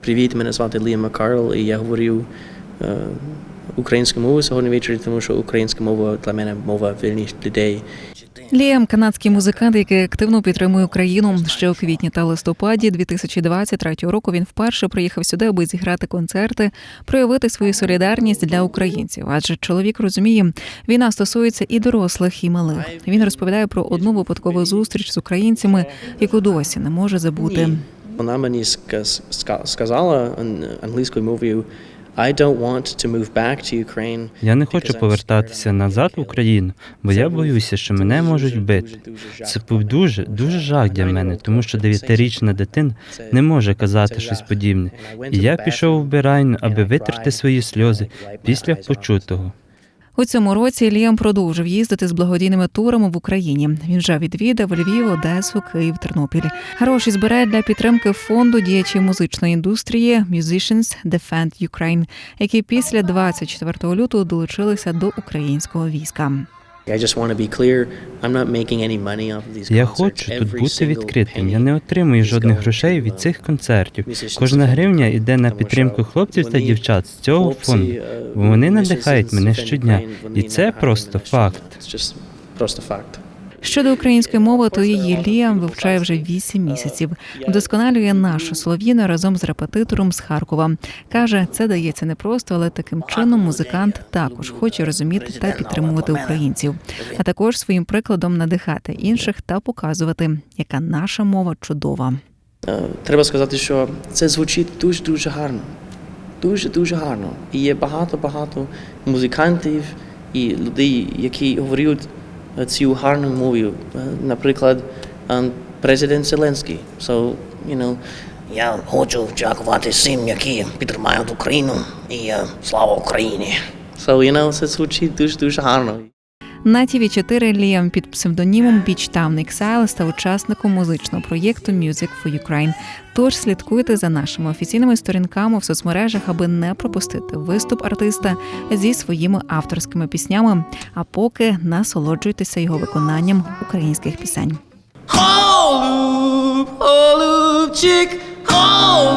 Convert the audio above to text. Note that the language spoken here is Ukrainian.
Привіт, мене звати Ліам Макарл, і я говорю е, українською мовою сьогодні ввечері, тому що українська мова для мене мова вільних людей. Ліам канадський музикант, який активно підтримує Україну. Ще у квітні та листопаді 2023 року він вперше приїхав сюди, аби зіграти концерти, проявити свою солідарність для українців. Адже чоловік розуміє, війна стосується і дорослих, і малих. Він розповідає про одну випадкову зустріч з українцями, яку досі не може забути. Вона мені сказ- сказала англійською мовою I don't want to move back to Ukraine. Я не хочу повертатися назад в Україну, бо я боюся, що мене можуть дуже Це був дуже, дуже жах для мене, тому що дев'ятирічна дитина не може казати щось подібне. І я пішов у вбиральню, аби витерти свої сльози після почутого. У цьому році Ліам продовжив їздити з благодійними турами в Україні. Він вже відвідав Львів, Одесу, Київ, Тернопіль. Гроші збирає для підтримки фонду діячів музичної індустрії Musicians Defend Ukraine, які після 24 лютого долучилися до українського війська. Я хочу тут бути відкритим. Я не отримую жодних грошей від цих концертів. Кожна гривня йде на підтримку хлопців та дівчат з цього фонду. е, вони надихають мене щодня, і це просто факт. Просто факт. Щодо української мови, то її Ліам вивчає вже 8 місяців. Вдосконалює нашу солов'їну разом з репетитором з Харкова. каже, це дається непросто, але таким чином музикант також хоче розуміти та підтримувати українців, а також своїм прикладом надихати інших та показувати, яка наша мова чудова. Е, Треба сказати, що це звучить дуже-дуже гарно. Дуже-дуже гарно. І є багато-багато музикантів і людей, які говорять цю гарну мову. Наприклад, е, президент Зеленський. So, you know, Я хочу дякувати всім, які підтримують Україну і е, слава Україні. so, you know, це звучить дуже-дуже гарно. На tv 4 Ліам під псевдонімом Beach Town Exile став учасником музичного проєкту Music for Ukraine. Тож слідкуйте за нашими офіційними сторінками в соцмережах, аби не пропустити виступ артиста зі своїми авторськими піснями. А поки насолоджуйтеся його виконанням українських пісень. Chick, holub, sisay.